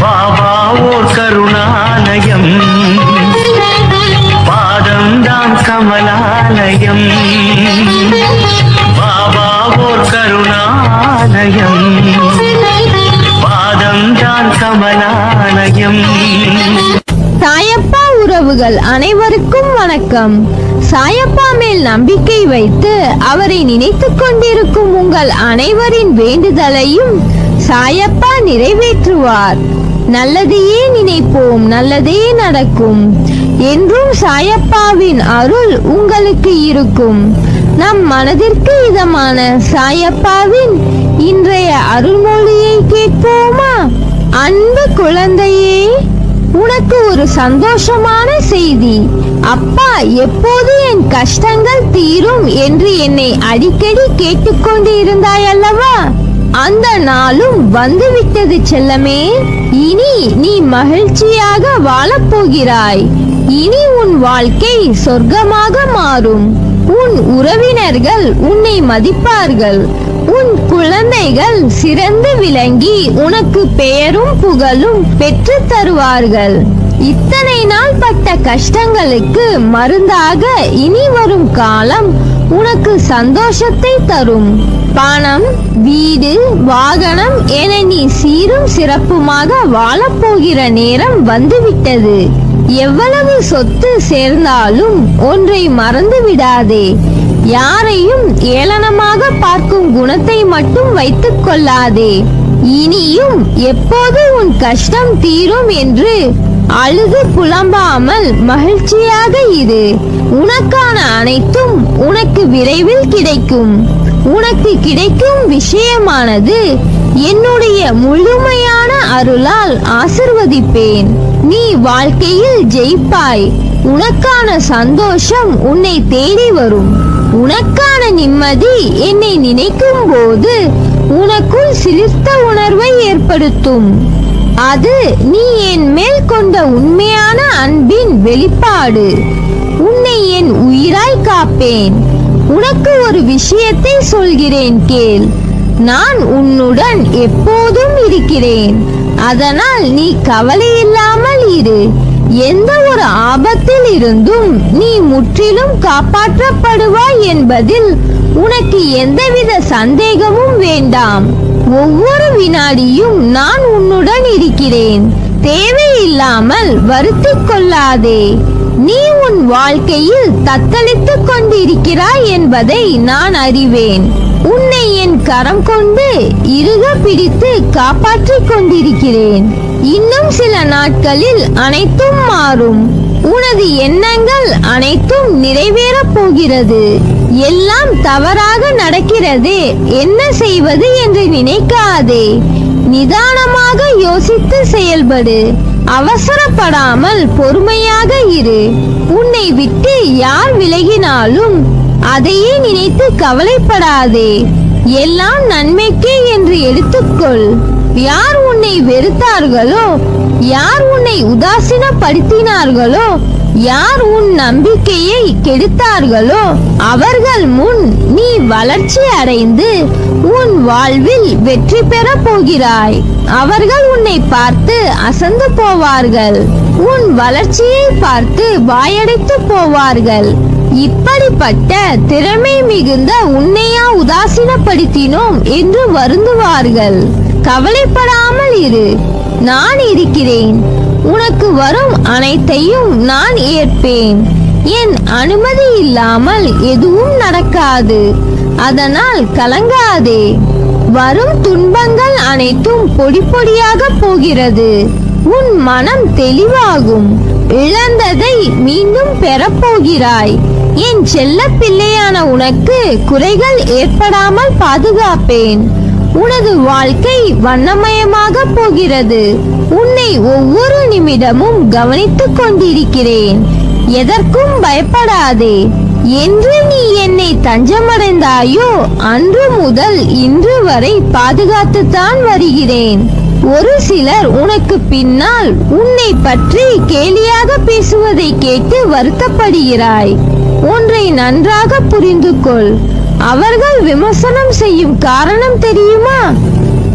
பாபா ஓர் கருணாலயம். பாதம்தான் கமலாலயம். பாபா ஓர் கருணாலயம். பாதம்தான் கமலாலயம். சாயப்பா உறவுகள் அனைவருக்கும் வணக்கம். சாயப்பா மேல் நம்பிக்கை வைத்து அவரை நினைத்துக் கொண்டிருக்கும் உங்கள் அனைவரின் வேண்டுதலையும் சாயப்பா நிறைவேற்றுவார். நல்லதையே நினைப்போம் நல்லதே நடக்கும். என்றும் சாயப்பாவின் அருள் உங்களுக்கு இருக்கும். நம் மனதிற்கு இதமான சாயப்பாவின் இன்றைய அருள்மொழியை கேட்போமா? அன்பு குழந்தையே உனக்கு ஒரு சந்தோஷமான செய்தி. அப்பா எப்போது என் கஷ்டங்கள் தீரும் என்று என்னை அடிக்கடி கேட்டுக்கொண்டு இருந்தாய் அல்லவா அந்த நாளும் வந்துவிட்டது செல்லமே. இனி நீ மகிழ்ச்சியாக வாழப்போகிறாய். இனி உன் வாழ்க்கை சொர்க்கமாக மாறும். உன் உறவினர்கள் உன்னை மதிப்பார்கள். உன் குழந்தைகள் சிறந்து விளங்கி உனக்கு பெயரும் புகழும் பெற்று தருவார்கள். இத்தனை நாள் பட்ட கஷ்டங்களுக்கு மருந்தாக இனி வரும் காலம் உனக்கு சந்தோஷத்தை தரும். பணம் வீடு வாகனம் என நீ சீரும் சிறப்புமாக வாழப்போகிற நேரம் வந்துவிட்டது. எவ்வளவு சொத்து சேர்ந்தாலும் ஒன்றை மறந்து விடாதே யாரையும் ஏளனமாக பார்க்கும் குணத்தை மட்டும் வைத்துக் கொள்ளாதே. இனியும் எப்போது உன் கஷ்டம் தீரும் என்று அழுது புலம்பாமல் மகிழ்ச்சியாக இரு. உனக்கான அனைத்தும் உனக்கு விரைவில் கிடைக்கும். உனக்கு கிடைக்கும் விஷயமானது என்னுடைய முழுமையான அருளால் ஆசிர்வதிப்பேன். நீ வாழ்க்கையில் ஜெயிப்பாய். உனக்கான சந்தோஷம் உன்னை தேடி வரும். உனக்கான நிம்மதி என்னை நினைக்கும் போது உனக்குள் சிலிர்த்த உணர்வை ஏற்படுத்தும். அது நீ என் மேல் கொண்ட உண்மையான அன்பின் வெளிப்பாடு. உன்னை என் உயிராய் காப்பேன். உனக்கு ஒரு விஷயத்தை சொல்கிறேன் கேள். நான் உன்னுடன் எப்போதும் இருக்கிறேன். அதனால் நீ கவலை இல்லாமல் இரு. எந்த ஒரு ஆபத்தில் இருந்தும் நீ முற்றிலும் காப்பாற்றப்படுவாய் என்பதில் உனக்கு எந்தவித சந்தேகமும் வேண்டாம். ஒவ்வொரு வினாடியும் நான் உன்னுடன் இருக்கிறேன். தேவையில்லாமல் வருத்திக் கொள்ளாதே. நீ உன் வாழ்க்கையில் தத்தளித்துக் கொண்டிருக்கிறாய் என்பதை நான் அறிவேன். உன்னை என் கரம் கொண்டு இறுக பிடித்து காப்பாற்றிக் கொண்டிருக்கிறேன். இன்னும் சில நாட்களில் அனைத்தும் மாறும். உனது எண்ணங்கள் அனைத்தும் நிறைவேறப் போகிறது. எல்லாம் தவறாக நடக்கிறது. என்ன செய்வது என்று நினைக்காதே. நிதானமாக யோசித்து செயல்படு. அவசரப்படாமல் பொறுமையாக இரு. உன்னை விட்டு யார் விலகினாலும் அதையே நினைத்து கவலைப்படாதே. எல்லாம் நன்மைக்கே என்று எடுத்துக்கொள். யார் உன்னை வெறுத்தார்களோ யார் உன்னை உதாசீனப்படுத்தினார்களோ யார் உன் நம்பிக்கையை கெடுத்தார்களோ அவர்கள் முன் நீ வளர்ச்சி அடைந்து உன் வாழ்வில் வெற்றி பெறப் போகிறாய். அவர்கள் உன்னை பார்த்து அசந்து போவார்கள். உன் வளர்ச்சியை பார்த்து வாயடைத்து போவார்கள். இப்படிப்பட்ட திறமை மிகுந்த உன்னையா உதாசீனப்படுத்தினோம் என்று வருந்துவார்கள். கவலைப்படாமல் இரு. நான் இருக்கிறேன். உனக்கு வரும் அனைத்தையும் நான் ஏற்பேன். என் அனுமதி இல்லாமல் எதுவும் நடக்காது. அதனால் கலங்காதே. வரும் துன்பங்கள் அனைத்தும் பொடி பொடியாக போகிறது. உன் மனம் தெளிவாகும். இழந்ததை மீண்டும் பெறப்போகிறாய். என் செல்ல பிள்ளையான உனக்கு குறைகள் ஏற்படாமல் பாதுகாப்பேன். உனது வாழ்க்கை வண்ணமயமாக போகிறது. உன்னை ஒவ்வொரு நிமிடமும் கவனித்துக் கொண்டிருக்கிறேன். எதற்கும் பயப்படாதே. என்று நீ என்னை தஞ்சமடைந்தாயோ அன்று முதல் இன்று வரை பாதுகாத்துத்தான் வருகிறேன். ஒரு சிலர் உனக்கு பின்னால் உன்னை பற்றி கேலியாக பேசுவதை கேட்டு வருத்தப்படுகிறாய். ஒன்றை நன்றாக புரிந்து கொள் அவர்கள் விமர்சனம் செய்யும் காரணம் தெரியுமா?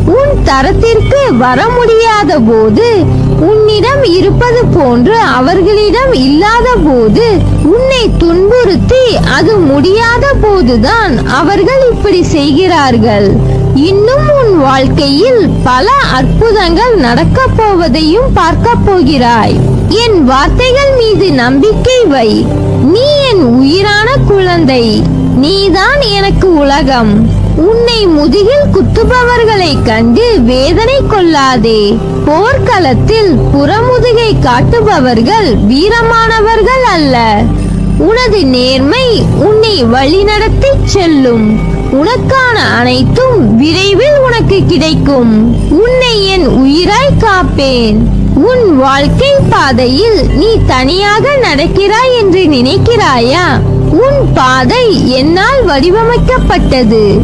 உன் தரத்திற்கு வர முடியாத போது உன்னிடம் இருப்பது போன்று அவர்களிடம் இல்லாத போது உன்னை துன்புறுத்தி அது முடியாத போதுதான் அவர்கள் இப்படி செய்கிறார்கள். இன்னும் உன் வாழ்க்கையில் பல அற்புதங்கள் நடக்கப் போவதையும் பார்க்க போகிறாய். என் வார்த்தைகள் மீது நம்பிக்கை வை. நீ என் உயிரான குழந்தை. நீதான் எனக்கு உலகம். உன்னை முதுகில் குத்துபவர்களை கண்டு வேதனை கொள்ளாதே. போர்க்களத்தில் புறமுதுகை காட்டுபவர்கள் வீரமானவர்கள் அல்ல. உனது நேர்மை உன்னை வழிநடத்தி செல்லும். உனக்கான அனைத்தும் விரைவில் உனக்கு கிடைக்கும். உன்னை என் உயிராய் காப்பேன். உன் வாழ்க்கை பாதையில் நீ தனியாக நடக்கிறாய் என்று நினைக்கிறாயா? உன் பாதை என்னால் வடிவமைக்கப்பட்டது.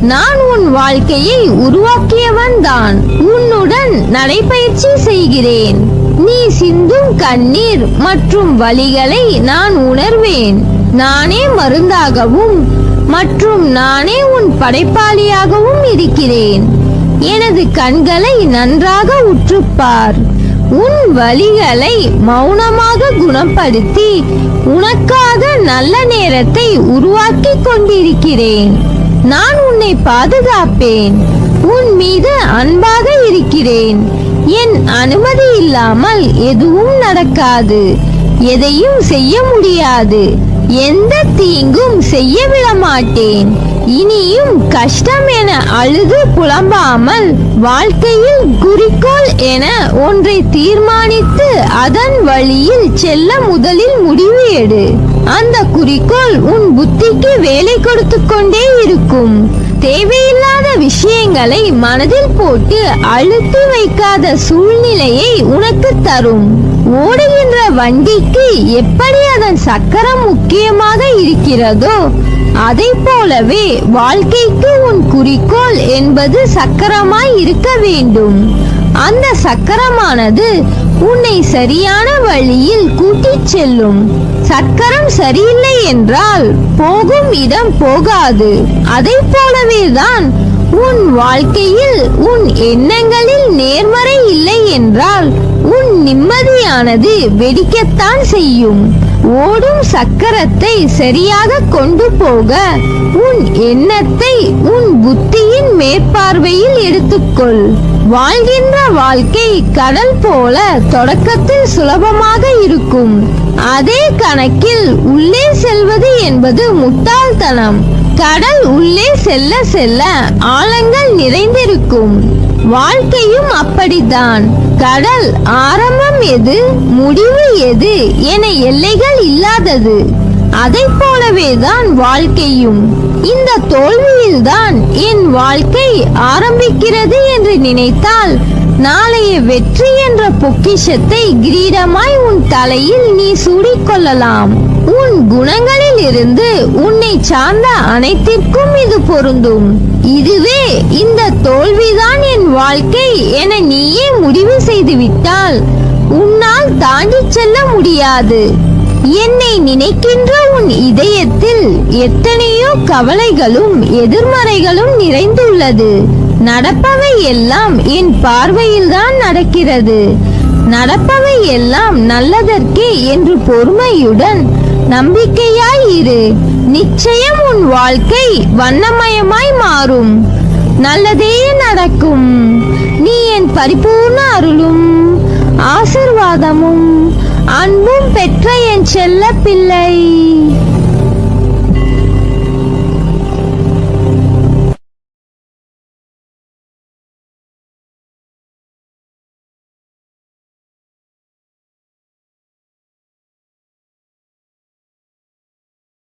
நான் உன் வாழ்க்கையை உருவாக்கியவன் தான். உன்னுடன் நடைபயிற்சி செய்கிறேன். நீ சிந்தும் கண்ணீர் மற்றும் வழிகளை நான் உணர்வேன். நானே மருந்தாகவும் மற்றும் நானே உன் படைப்பாளியாகவும் இருக்கிறேன். எனது கண்களை நன்றாக உற்றுப்பார். உன் வழிகளை மௌனமாக குணப்படுத்தி உனக்காக நல்ல நேரத்தை உருவாக்கி கொண்டிருக்கிறேன். நான் உன்னை பாதுகாப்பேன். உன் மீது அன்பாக இருக்கிறேன். என் அனுமதி இல்லாமல் எதுவும் நடக்காது. எதையும் செய்ய முடியாது. எந்த தீங்கும் செய்ய விட மாட்டேன் இனியும் கஷ்டம் என அழுது புலம்பாமல் வாழ்க்கையில் குறிக்கோள் என ஒன்றை தீர்மானித்து அதன் வழியில் செல்ல முதலில் முடிவு எடு. அந்த குறிக்கோள் உன் புத்திக்கு வேலை கொடுத்து கொண்டே இருக்கும். தேவையில்லாத விஷயங்களை மனதில் போட்டு அழுத்தி வைக்காத சூழ்நிலையை உனக்கு தரும். ஓடுகின்ற வண்டிக்கு எப்படி அதன் சக்கரம் முக்கியமாக இருக்கிறதோ அதை போலவே வாழ்க்கைக்கு உன் குறிக்கோள் என்பது சக்கரமாய் இருக்க வேண்டும். அந்த சக்கரமானது உன்னை சரியான வழியில் கூட்டிச் செல்லும். சக்கரம் சரியில்லை என்றால் போகும் இடம் போகாது. அதை போலவே தான் உன் வாழ்க்கையில் உன் எண்ணங்களில் நேர்மறை இல்லை என்றால் உன் நிம்மதியானது வெடிக்கத்தான் செய்யும். ஓடும் சக்கரத்தை சரியாக கொண்டு போக உன் எண்ணத்தை உன் புத்தியின் மேற்பார்வையில் எடுத்துக்கொள். வாழ்கின்ற வாழ்க்கை கடல் போல தொடக்கத்தில் சுலபமாக இருக்கும். அதே கணக்கில் உள்ளே செல்வது என்பது முட்டாள்தனம். கடல் உள்ளே செல்ல செல்ல ஆழங்கள் நிறைந்திருக்கும். வாழ்க்கையும் அப்படித்தான். கடல் ஆரம்பம் எது முடிவு எது என எல்லைகள் இல்லாதது. அதை போலவே தான் வாழ்க்கையும். இந்த தோல்வியில்தான் என் வாழ்க்கை ஆரம்பிக்கிறது என்று நினைத்தால் நாளைய வெற்றி என்ற பொக்கிஷத்தை கிரீடமாய் உன் தலையில் நீ சூடிக்கொள்ளலாம். உன் குணங்களில் இருந்து உன்னை சார்ந்த அனைத்திற்கும் இது பொருந்தும். இதுவே இந்த தோல்விதான் என் வாழ்க்கை என நீயே முடிவு செய்துவிட்டால் உன்னால் தாண்டிச் செல்ல முடியாது. என்னை நினைக்கின்ற உன் இதயத்தில் எத்தனையோ கவலைகளும் எதிர்மறைகளும் நிறைந்துள்ளது. நடப்பவை எல்லாம் என் பார்வையில்தான் நடக்கிறது. நடப்பவை எல்லாம் நல்லதற்கே என்று பொறுமையுடன் நம்பிக்கையாய் இரு. நிச்சயம் உன் வாழ்க்கை வண்ணமயமாய் மாறும். நல்லதே நடக்கும். நீ என் பரிபூர்ண அருளும் ஆசிர்வாதமும் அன்பும் பெற்ற என் செல்ல பிள்ளை